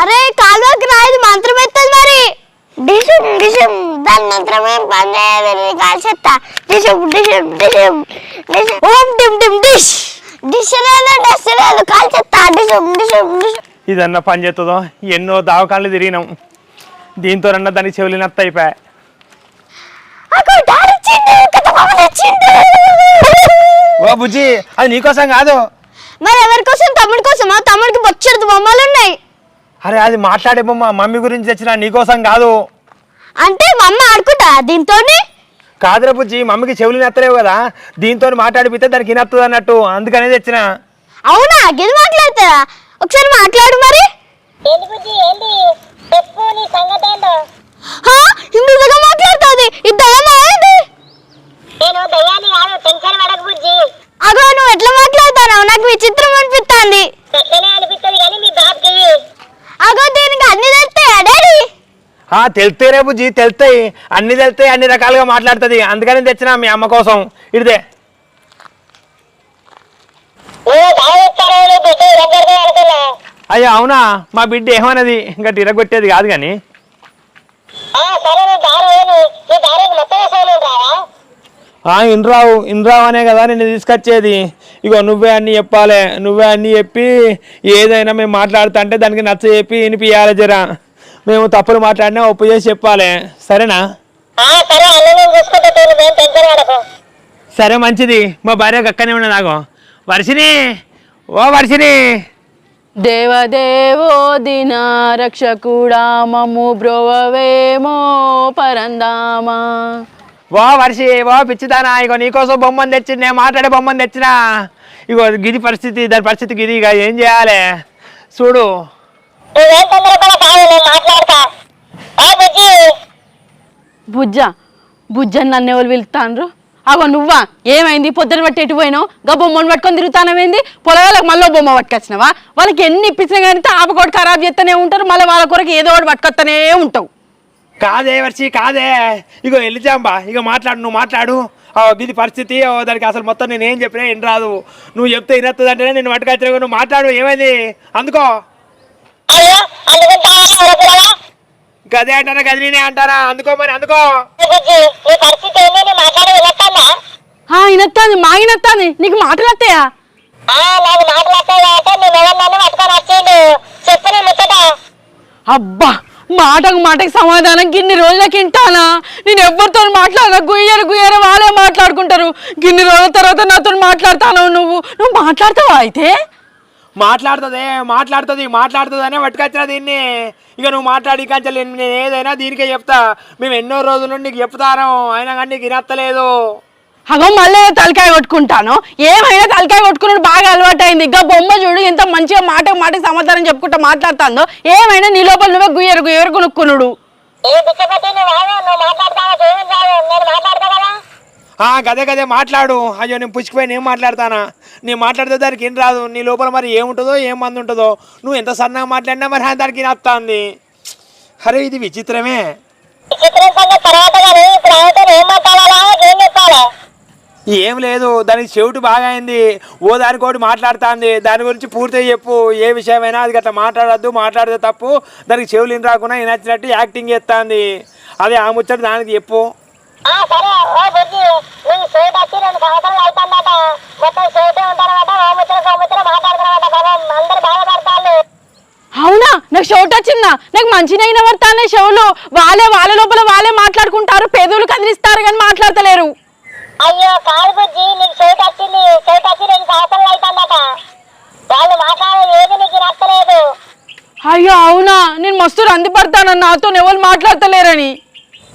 అరే కాలువకి రాయదు మంత్రం ఎత్తది మరి. డిషం డిషం దాని మంత్రమే పని చేయదు కాల్ చెత్త. డిషం డిషం డిషం డిషం. ఓం డిమ్ డిమ్ డిష్. డిష్ లేదు డస్ లేదు ఇదన్నా పని చేస్తుందో ఎన్నో దావకాళ్ళు తిరిగినాం. దీంతో రన్న దానికి చెవులు నత్త అయిపోయా ఓ బుజ్జి అది నీకోసం కాదు. మరి ఎవరి కోసం? తమ్ముడి కోసమా? తమ్ముడికి బొచ్చడు బొమ్మలు ఉన్నాయి అరే అది మాట్లాడే బొమ్మ మమ్మీ గురించి తెచ్చిన నీకోసం కాదు. అంటే మా అమ్మ ఆడుకుంటా దీంతో కాదురా బుజ్జి మమ్మీకి చెవులు నెత్తలేవు కదా. దీంతో మాట్లాడిపితే దానికి వినత్తది అన్నట్టు. అందుకనే తెచ్చిన. అవునా? గిది మాట్లాడతారా? ఒకసారి మాట్లాడు మరి. ఏంటి బుజ్జి? ఏంటి? చెప్పు నీ సంగతి ఏంటో. హా, ఇందుగా మాట్లాడుతుంది ఇద్దరమ్మా ఏంది నేను దయ్యాన్ని కాదు టెన్షన్ పడకు బుజ్జి అగో నువ్వు ఎట్లా మాట్లాడతావు నాకు విచిత్రం అనిపిస్తుంది ఎట్లనే అనిపిస్తుంది కానీ మీ బాబుకి అగో దీనికి అన్ని తెలుస్తాయా డాడీ ఆ తెలుస్తాయి బుజ్జి తెలుస్తాయి అన్ని తెలుస్తాయి అన్ని రకాలుగా మాట్లాడుతుంది. అందుకని తెచ్చిన మీ అమ్మ కోసం. ఇడిదే. అయ్యో అవునా? మా బిడ్డ ఏమన్నది? ఇంకా తిరగొట్టేది కాదు కానీ. ఆ, సరే నీ దారి ఏమి నీ దారికి మొత్తం వేసాను రావా? ఆ ఇన్రావు ఇన్రావు అనే కదా నిన్ను తీసుకొచ్చేది. ఇగో నువ్వే అన్ని చెప్పాలి. నువ్వే అన్ని చెప్పి ఏదైనా మేము మాట్లాడుతా అంటే దానికి నచ్చ చెప్పి వినిపించాలి జరా. మేము తప్పులు మాట్లాడినా ఒప్పు చేసి చెప్పాలి. సరేనా? ఆ, సరే మంచిది. మా భార్య అక్కనే ఉన్నది నాగో వర్షిని ఓ వర్షిని దేవదేవో దిన రక్షకుడా మమ్ము బ్రోవవేమో పరందామా. ఓ వర్షి ఓ పిచ్చిదానా ఇగో నీకోసం బొమ్మని తెచ్చి నేను మాట్లాడే బొమ్మని తెచ్చినా. ఇగో గిది పరిస్థితి దాని పరిస్థితి గిది ఇక ఏం చేయాలి? చూడు నువ్వేం నేను మాట్లాడతా ఏ బుజ్జి బుజ్జ బుజ్జని నన్ను ఎవరు పిలుతాండ్రు అగో నువ్వా? ఏమైంది? పొద్దున పట్టి ఎటు పోయినావు? గా బొమ్మను పట్టుకొని తిరుగుతానమేంది పొలగాలకు మళ్ళీ బొమ్మ పట్టుకొచ్చినావా? వాళ్ళకి ఎన్ని ఇప్పించినా కానీ తాపకోటి ఖరాబ్ చేస్తూనే ఉంటారు మళ్ళీ వాళ్ళ కొరకు ఏదో ఒకటి పట్టుకొస్తూనే ఉంటావు. కాదే వర్షి కాదే. ఇగో వెళ్ళిచాంబా ఇక మాట్లాడు నువ్వు మాట్లాడు. ఇది పరిస్థితి ఓ, దానికి అసలు మొత్తం నేను ఏం చెప్పినా ఏం రాదు. నువ్వు చెప్తే వినొస్తుంది అంటేనే నేను పట్టుకొచ్చిన నువ్వు మాట్లాడు ఏమైంది? అందుకో. గదే అంటారా గది నేనే అంటారా? అందుకో మరి అందుకో. ఇనత్తాంది మా ఇనత్తాంది నీకు మాటలు వస్తాయా? అబ్బా మాటకు మాటకు సమాధానం గిన్ని రోజులకి వింటానా నేను ఎవరితో మాట్లాడను గుయ్యరు గుయ్యరు వాళ్ళే మాట్లాడుకుంటారు. గిన్ని రోజుల తర్వాత నాతో మాట్లాడతాను నువ్వు. నువ్వు మాట్లాడతావా అయితే? మాట్లాడుతుంది మాట్లాడుతుంది మాట్లాడుతుంది అనే పట్టుకొచ్చిన దీన్ని. ఇక నువ్వు మాట్లాడి కంచెలు నేను ఏదైనా దీనికే చెప్తా. మేము ఎన్నో రోజుల నుండి నీకు చెప్తాను. అయినా కానీ నీకు వినత్తలేదు అగో మళ్ళీ తలకాయ కొట్టుకుంటాను. ఏమైనా తలకాయ కొట్టుకున్నాడు బాగా అలవాటైంది. ఇంకా బొమ్మ చూడు ఎంత మంచిగా మాట మాటకి సమాధానం చెప్పుకుంటా మాట్లాడుతుందో. ఏమైనా నీ లోపల నువ్వే గుయ్యరు గుయ్యరు కొనుక్కున్నాడు గదే గదే మాట్లాడు. అయ్యో నేను పుచ్చిపోయి నేను మాట్లాడతానా? నేను మాట్లాడితే దానికి ఏం రాదు. నీ లోపల మరి ఏముంటుందో ఏం మంది ఉంటుందో. నువ్వు ఎంత సన్నగా మాట్లాడినా మరి దానికి నత్తాంది అరే ఇది విచిత్రమే. ఏం లేదు. దానికి చెవిటి బాగా అయింది. ఓ దానికోటి మాట్లాడుతుంది. దాని గురించి పూర్తిగా చెప్పు. ఏ విషయమైనా అది గట్లా మాట్లాడద్దు. మాట్లాడితే తప్పు. దానికి చెవులు ఇన్ రాకుండా నచ్చినట్టు యాక్టింగ్ చేస్తుంది. అదే ఆ ముచ్చట దానికి చెప్పు. సరే ఓ బుజ్జి నీ సోటు వచ్చి రెండు సంవత్సరాలు అవుతుందట మొత్తం సోటే ఉంటారన్నమాట. ఓముచ్చర సోముచ్చర మాట్లాడుతున్నారట పాపం అందరు బాధపడతారు. అవునా? నాకు షౌట్ వచ్చిందా? నాకు మంచిగా అయిన పడతానే షోలు. వాళ్ళే వాళ్ళ లోపల వాళ్ళే మాట్లాడుకుంటారు. పెదవులు కదిలిస్తారు కానీ మాట్లాడతలేరు. అయ్యో కాదు బుజ్జి నీకు సోటు వచ్చింది. సోటు వచ్చి రెండు సంవత్సరాలు అవుతుందట వాళ్ళు మాట్లాడేది ఏది నీకు నచ్చలేదు. అయ్యో అవునా? నేను మస్తు రంది పడతాను నాతో ఎవరు మాట్లాడతలేరని.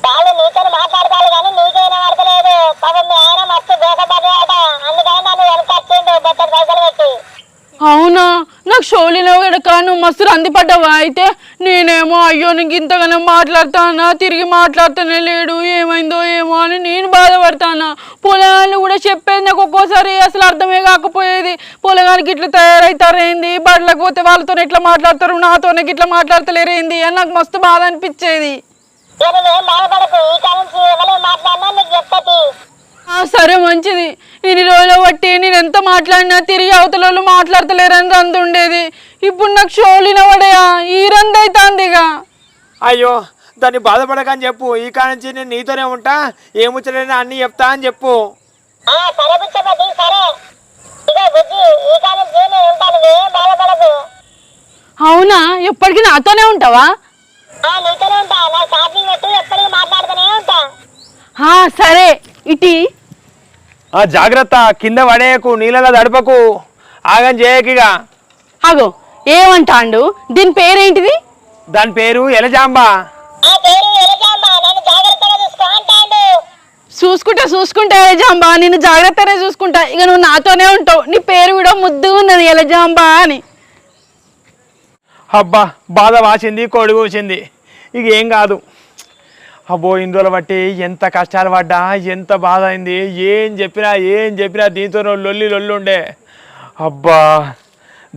వాళ్ళు నీతో మాట్లాడతారు కానీ నీకైనా పడతలేదు పాపం మీ ఆయన మస్తు దోషపడ్డాడట. అందుకని నన్ను వెనకొచ్చిండు పైసలు పెట్టి. అవునా? నాకు షోలిలో ఎడకా నువ్వు మస్తు రందిపడ్డావా అయితే నేనేమో అయ్యో నీకు ఇంతగానో మాట్లాడతానా? తిరిగి మాట్లాడుతూనే లేడు. ఏమైందో ఏమో అని నేను బాధపడతానా? పొలాలు కూడా చెప్పేది నాకు ఒక్కోసారి అసలు అర్థమే కాకపోయేది. పొలగానికి ఇట్లా తయారవుతారేంది బడిలకు పోతే వాళ్ళతో ఎట్లా మాట్లాడతారు? నాతోనే ఇట్లా మాట్లాడతలేరేంది? అని నాకు మస్తు బాధ అనిపించేది. సరే మంచిది. ఇన్ని రోజులు బట్టి నేను ఎంత మాట్లాడినా తిరిగి అవతల వాళ్ళు మాట్లాడతలేరని రంది ఉండేది. ఇప్పుడు నాకు షోలిన పడయా ఈ రంది అవుతుంది ఇక. అయ్యో దాన్ని బాధపడకని చెప్పు. ఈ కానించి నేను నీతోనే ఉంటా. ఏముచ్చలేనా అన్నీ చెప్తా అని చెప్పు. అవునా? ఎప్పటికీ నాతోనే ఉంటావా? సరే ఇటీ. ఆ జాగ్రత్త కింద పడేయకు నీళ్ళలో దడపకు ఆగం చేయకిగా. అగో ఏమంటాండు? దీని పేరేంటిది? దాని పేరు ఎలజాంబా. చూసుకుంటా చూసుకుంటా ఎలజాంబా నిన్ను జాగ్రత్తనే చూసుకుంటా. ఇక నువ్వు నాతోనే ఉంటావు. నీ పేరు కూడా ముద్దు ఉన్నది ఎలజాంబా అని. అబ్బా బాధ వాసింది కోడి కూసింది. ఇక ఏం కాదు. అబ్బో ఇందులో బట్టి ఎంత కష్టాలు పడ్డా ఎంత బాధ అయింది. ఏం చెప్పినా ఏం చెప్పినా దీంతో లొల్లి లొల్లి ఉండే. అబ్బా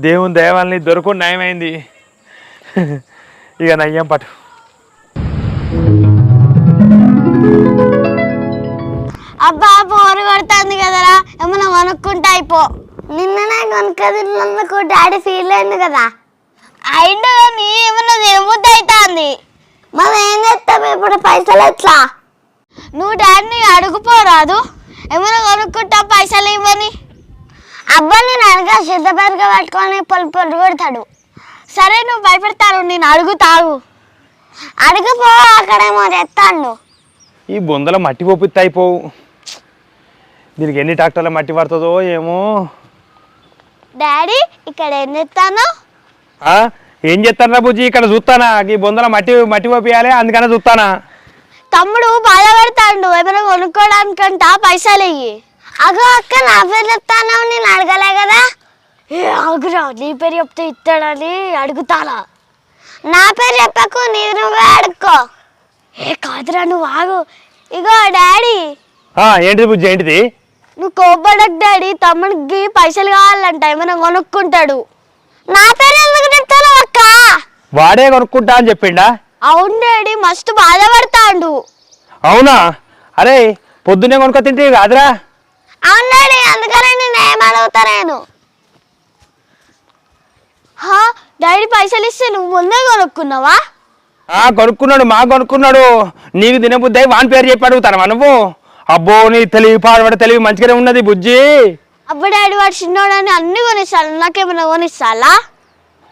దేవుని దేవాలని దొరకు నయమైంది. ఇక నయ్యం పట్టు. అబ్బా బోరు కొడుతుంది కదరా. ఏమన్నా కొనుక్కుంటా అయిపో. నిన్ననే కొనుక్కు డాడీ ఫీల్ అయింది కదా. అయిండు కానీ ఏమన్నా తినబుద్ధి అవుతుంది మనం ఏం చేస్తాం ఇప్పుడు పైసలు ఎట్లా? నువ్వు డాడీని అడుగుపోరాదు ఏమైనా కొనుక్కుంటా పైసలు ఇవ్వని. అబ్బా నేను అడగా సిద్ధపరిగా పట్టుకొని పొలి పొలి కొడతాడు. సరే నువ్వు భయపెడతాను నేను అడుగుతావు అడుగుపో అక్కడేమో తెస్తాను ఈ బొందల మట్టి పోపిత్త అయిపోవు దీనికి ఎన్ని ట్రాక్టర్ల మట్టి పడుతుందో ఏమో. డాడీ ఇక్కడ ఏం చెప్తాను? ఏం చేస్తారా బుజ్జి? ఇక్కడ చూస్తానా? ఈ బొందల మట్టి మట్టి పోపియాలి అందుకనే చూస్తానా? తమ్ముడు బాధపడతాడు ఏమైనా కొనుక్కోవడానికంట పైసలు ఇయ్యి. అగో అక్క నా పేరు చెప్తాను నేను అడగలే కదా? ఏ ఆగురా నీ పేరు చెప్తే ఇస్తాడని అడుగుతానా? నా పేరు చెప్పకు నీ నువ్వే అడుక్కో. ఏ కాదురా నువ్వు ఆగు. ఇగో డాడీ. ఆ, ఏంటిది బుజ్జి ఏంటిది? నువ్వు కోపడకు డాడీ. తమ్ముడికి పైసలు కావాలంట ఏమైనా కొనుక్కుంటాడు. నా పేరు ఎందుకు చెప్తాను అక్క? వాడే కొనుక్కుంటా అని చెప్పిండా? అవును డాడీ మస్తు బాధపడతాడు. అవునా? అరే పొద్దున్నే కొనుక్కో తింటే కాదురా. అవును డాడీ అందుకనే నేను ఏం అడుగుతా నేను? హా, డాడీ పైసలు ఇస్తే నువ్వు ముందే కొనుక్కున్నావా? ఆ కొనుక్కున్నాడు మా కొనుక్కున్నాడు. నీకు తినబుద్ధి అయి వాని పేరు చెప్పి అడుగుతానవా నువ్వు? అబ్బో నీ తెలివి పాడబడ తెలివి మంచిగానే ఉన్నది బుజ్జి. అబ్బా డాడీ వాడు చిన్నోడని అన్ని కొనిస్తాను నాకేమైనా కొనిస్తాలా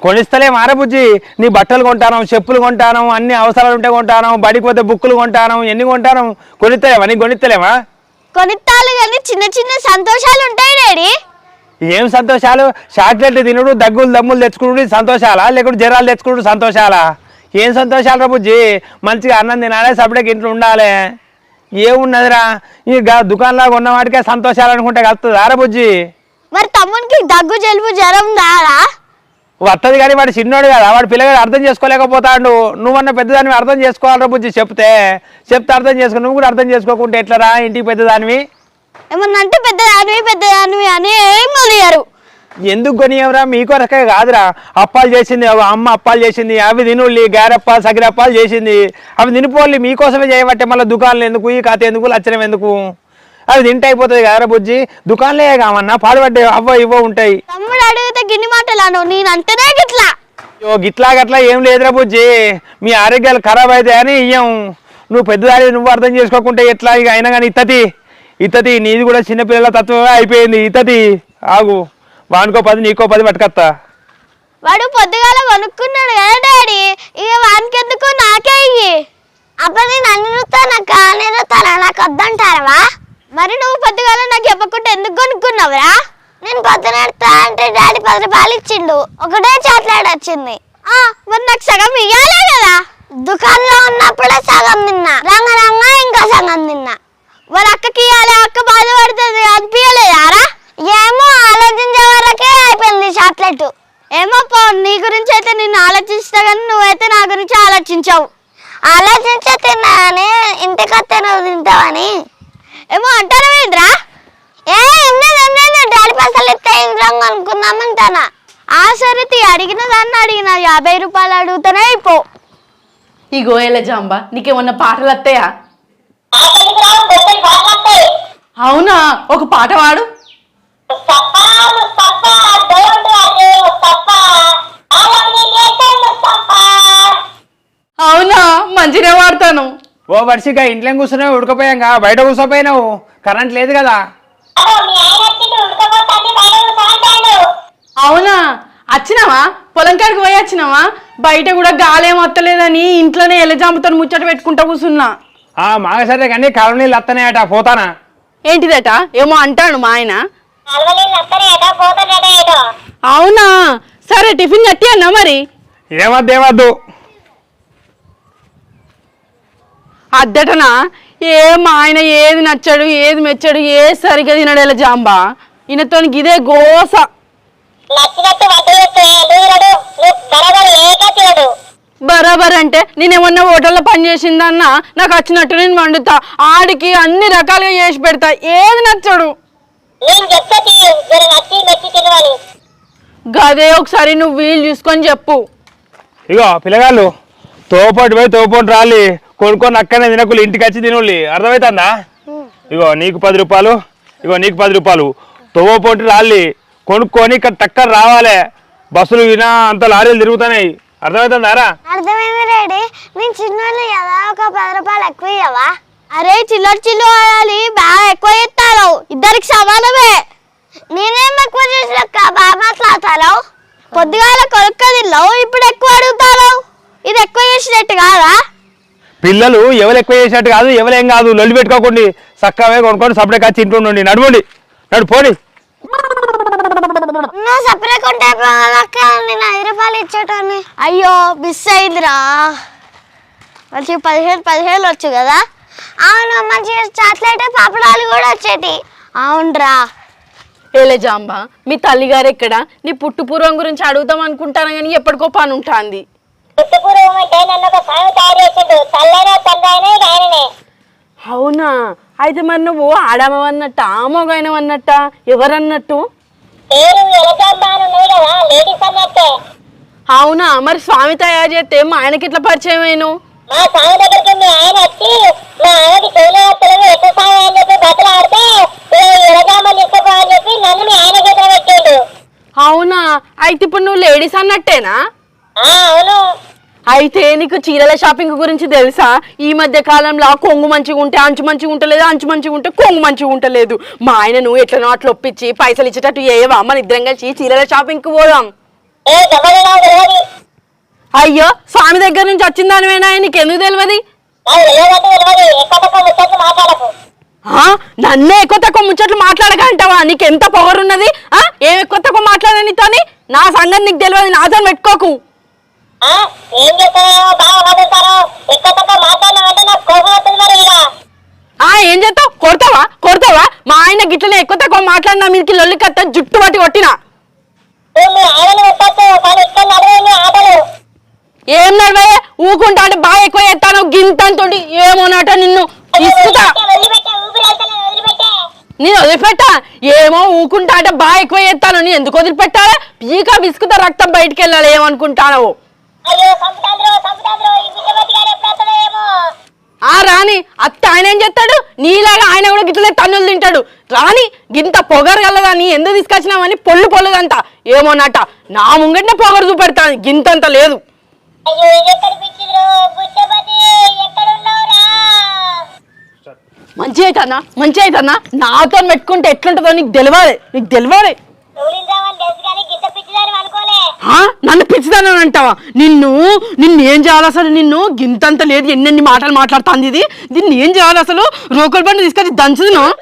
కొనిస్తలే మార బుజ్జి నీ బట్టలు కొంటాను చెప్పులు కొంటాను అన్ని అవసరాలు ఉంటే కొంటాను బడికి పోతే బుక్కులు కొంటాను ఎన్ని కొంటాను? కొనిస్తలేవా నీకు కొనిస్తలేవా కొనిస్తాలు కానీ చిన్న చిన్న సంతోషాలు ఉంటాయి డాడీ. ఏం సంతోషాలు? చాక్లెట్లు తినుడు దగ్గులు దమ్ములు తెచ్చుకుడు సంతోషాలా? లేకుంటే జ్వరాలు తెచ్చుకుడు సంతోషాలా? ఏం సంతోషాలు రా బుజ్జి? మంచిగా అన్నం తినాలి సపరేట్గా ఇంట్లో ఉండాలి. ఏమున్నదిరా? ఈ దుకాణంలో ఉన్న వాటికే సంతోషాలు అనుకుంటే కలుతుందా రా బుజ్జి? మరి తమ్మునికి దగ్గు జలుబు జ్వరం దారా వస్తుంది కానీ వాడు చిన్నోడు కదా వాడు పిల్లగాడు అర్థం చేసుకోలేకపోతాడు. నువ్వన్న పెద్దదానివి అర్థం చేసుకోవాలరా బుజ్జి చెప్తే. చెప్తే అర్థం చేసుకో నువ్వు కూడా అర్థం చేసుకోకుంటే ఎట్లరా ఇంటికి పెద్దదానివి? ఏమన్నా అంటే పెద్ద దానివి పెద్ద దానివి అని ఏం కొనియరు ఎందుకు కొనియవరా? మీ కొరకే కాదురా. అప్పాలు చేసింది ఒక అమ్మ అప్పాలు చేసింది అవి తినుల్లి గారెప్పాలు సగిరప్పాలు చేసింది. అవి తినిపోల్లి మీకోసమే చేయబట్టే మళ్ళీ దుకాణాలు ఎందుకు? ఈ కథ ఎందుకు? లచ్చనం ఎందుకు? అవి తింటే అయిపోతుంది కదరా బుజ్జి. దుకాణాలే కామన్నా? పాడుపడ్డే అవ్వ ఇవ్వ ఉంటాయి. తమ్ముడు అడిగితే గిన్ని మాటలు అను నేను అంటేనే గిట్లా. ఓ గిట్లా గట్లా ఏం లేదురా బుజ్జి. మీ ఆరోగ్యాలు ఖరాబ్ అయితే అని ఇయ్యం. నువ్వు పెద్దదాని నువ్వు అర్థం చేసుకోకుంటే ఎట్లా? ఇక అయినా కానీ ఇత్తతి. ఇత్తతి నీది కూడా చిన్నపిల్లల తత్వమే అయిపోయింది. ఇత్తతి. ఆగు. వానికో పది నీకో పది పట్టుకత్తా. వాడు పొద్దుగాల కొనుక్కున్నాడు కదా డాడీ. ఇక వానికెందుకు? నాకే ఇయ్యి. అప్పుడు నేను అన్ని నూతానక్క నేను తన నాకు వద్దంటారవా? మరి నువ్వు పొద్దుగాల నాకు చెప్పకుండా ఎందుకు కొనుక్కున్నావురా నేను పొద్దున అంటే డాడీ పది రూపాయలు ఇచ్చిండు. ఒకటే చాట్లాడి వచ్చింది. ఆ మరి నాకు సగం ఇయ్యాలే కదా. దుకాణంలో ఉన్నప్పుడే సగం తిన్నా. రంగ రంగ ఇంకా సగం తిన్నా. వాళ్ళ అక్కకి ఇవ్వాలి అక్క బాధపడుతుంది. అనిపించలేదారా ఏమో ఆలోచించే వరకే అయిపోయింది చాక్లెట్ ఏమో పో నీ గురించి అయితే నేను ఆలోచిస్తా కానీ నువ్వైతే నా గురించి ఆలోచించావు. ఆలోచించే తిన్నాని ఇంటికి వస్తే నువ్వు తింటావని. ఏమో అంటారా ఏ లేదు డాడీ పైసలు ఇస్తే ఏం రంగు అనుకుందామంటానా ఆ సరే తీ అడిగిన దాన్ని అడిగిన యాభై రూపాయలు అడుగుతానే అయిపో. ఇగో ఎలజాంబా నీకేమన్నా పాటలు వస్తాయా. అవునా? ఒక పాట పాడు. అవునా? మంచిగా పాడతాను ఓ వర్షిక ఇంట్లో కూర్చున్నావు? ఉడకపోయాంగా? బయట కూర్చోపోయినావు? కరెంట్ లేదు కదా? అవునా? వచ్చినావా? పొలం కాడికి పోయి వచ్చినావా? బయట కూడా గాలేం వత్తలేదని ఇంట్లోనే ఎల్లజాముతో ముచ్చట పెట్టుకుంటా కూర్చున్నా. ఆ మాగసరే కానీ కాలనీళ్ళు వస్తున్నాయట పోతానా? ఏంటిదట? ఏమో అంటాడు మా ఆయన. అవునా? సరే టిఫిన్ కట్టి అన్నా మరి? ఏమద్దు ఏమద్దు. అద్దటనా? ఏ మా ఆయన ఏది నచ్చాడు ఏది మెచ్చాడు ఏది సరిగ్గా తినడు ఎలా జాంబా? ఈయనతోనికి ఇదే గోస. బరాబర్ అంటే నేనేమన్నా హోటల్లో పని చేసిందన్నా నాకు వచ్చినట్టు నేను వండుతా. ఆడికి అన్ని రకాలుగా చేసి పెడతా. ఏది నచ్చడు? నేను చెప్తే తీయు జర నచ్చి మెచ్చి తినవని గదే ఒకసారి నువ్వు వీలు చూసుకొని చెప్పు. ఇగో పిల్లగాళ్ళు తోపోటు పోయి తోపోటు రాలి కొనుక్కొని అక్కడనే తినకులు ఇంటికి వచ్చి తినుల్లి అర్థమవుతుందా ఇగో నీకు పది రూపాయలు ఇగో నీకు పది రూపాయలు. తోపోటు రాలి కొనుక్కొని ఇక్కడ టక్కర్ రావాలి. బస్సులు వినా అంత లారీలు తిరుగుతున్నాయి. అర్థమవుతుందారా అర్థమైంది రేడి నేను చిన్నోళ్ళు కదా ఒక పది రూపాయలు ఎక్కువ అరే చిల్లర చిల్లర వాడాలి. బాగా ఎక్కువ ఇస్తారు ఇద్దరికి సమానమే. నేనేం ఎక్కువ చేసినాక బాగా మాట్లాడతారు పొద్దుగాల కొనుక్క తిన్నావు. ఇప్పుడు ఎక్కువ అడుగుతారు ఇది ఎక్కువ చేసినట్టు కాదా? పిల్లలు ఎవరు ఎక్కువ చేసినట్టు కాదు ఎవరేం కాదు. లొల్లి పెట్టుకోకండి. చక్కగా కొనుక్కొని సపరేట్ వచ్చి ఇంట్లో ఉండండి నడవండి. నడు పోని. నువ్వు సపరేట్ ఉంటే అక్క. నేను ఐదు రూపాయలు ఇచ్చేటోని అయ్యో మిస్ అయిందిరా. మంచి పదిహేను పదిహేను వచ్చు కదా? అవును మంచిగా చాక్లెట్ పాపడాలు కూడా వచ్చేటి అవునరా. ఏలే జాంబా మీ తల్లిగారు ఎక్కడ? నీ పుట్టు పూర్వం గురించి అడుగుదాం అనుకుంటాను కానీ ఎప్పటికో పని ఉంటుంది. పుట్టుపూర్వం అంటే నన్ను ఒక సాగు తయారు చేసిండు. తల్లైనా తండ్రైనా ఇక ఆయననే. అవునా? అయితే మరి నువ్వు ఆడమన్నట్ట ఆమోగైనవన్నట్ట ఎవరన్నట్టు? పేరు ఎలజాంబా అని ఉన్నది కదా లేడీస్ అన్నట్టే. అవునా? మరి స్వామి తయారు చేస్తే మా ఆయనకి ఇట్లా పరిచయం అయిను మా సాగు దగ్గరికి మీ ఆయన వచ్చి మా ఆయనకి ఎక్కువ సాగు అని చెప్పి ఆడితే ఎలజాంబా తీసుకుపో అని చెప్పి నన్ను మీ ఆయన చేతిలో పెట్టిండు. అవునా? అయితే ఇప్పుడు నువ్వు లేడీస్ అన్నట్టేనా? ఆ, అవును. అయితే నీకు చీరల షాపింగ్ గురించి తెలుసా? ఈ మధ్య కాలంలో కొంగు మంచిగా ఉంటే అంచు మంచిగా ఉంటలేదు అంచు మంచిగా ఉంటే కొంగు మంచిగా ఉంటలేదు. మా ఆయన నువ్వు ఎట్లనో అట్లా ఒప్పించి పైసలు ఇచ్చేటట్టు ఏవా? మన ఇద్దరం కలిసి చీరల షాపింగ్కి పోదాం. ఏ అయ్యో స్వామి దగ్గర నుంచి వచ్చిందానివేనా నీకు ఎందుకు తెలియదు? నన్నే ఎక్కువ తక్కువ ముచ్చట్లు మాట్లాడక అంటావా? నీకు ఎంత పొగరున్నది? ఆ? ఏం ఎక్కువ తక్కువ మాట్లాడనితోని నా సంగతి నీకు తెలియదు నాతో పెట్టుకోకు. ఏం చేస్తావు? కొడతావా? కొడతావా? మా ఆయన గిట్లనే ఎక్కువ తక్కువ మాట్లాడినా మీకు లొల్లి కత్త జుట్టు పట్టి కొట్టినా. ఏం నడవే ఊకుంటా అంటే బాగా ఎక్కువ చేస్తాను. గింతంతోటి ఏమోనట నిన్ను. ఇసుకుతా నేను వదిలిపెట్టా. ఏమో ఊకుంటా అంటే బాగా ఎక్కువ ఎత్తాను నేను ఎందుకు వదిలిపెట్టాలా? పీక విసుకుతా రక్తం బయటికి వెళ్ళాలి ఏమనుకుంటానో ఆ రాణి అత్త ఆయన ఏం చేస్తాడు? నీలాగా ఆయన కూడా గిట్లనే తన్నులు తింటాడు. రాణి గింత పొగరు గలదని ఎందుకు తీసుకొచ్చినామని పొల్లు పొల్లుదంట. ఏమోనట నా ముంగట్నే పొగరు చూపెడతాను. గింతంత లేదు. మంచి అయితేనా మంచి అయితేనా నాతో పెట్టుకుంటే ఎట్లుంటుందో నీకు తెలియాలి. నీకు తెలియాలి. ఆ? నన్ను పిచ్చిదానని అంటావా? నిన్ను నిన్ను ఏం చేయాలి అసలు? నిన్ను గింతంత లేదు ఎన్నెన్ని మాటలు మాట్లాడుతుంది ఇది? దీన్ని ఏం చేయాలి అసలు? రోకల్ బండి తీసుకొచ్చి దంచుదును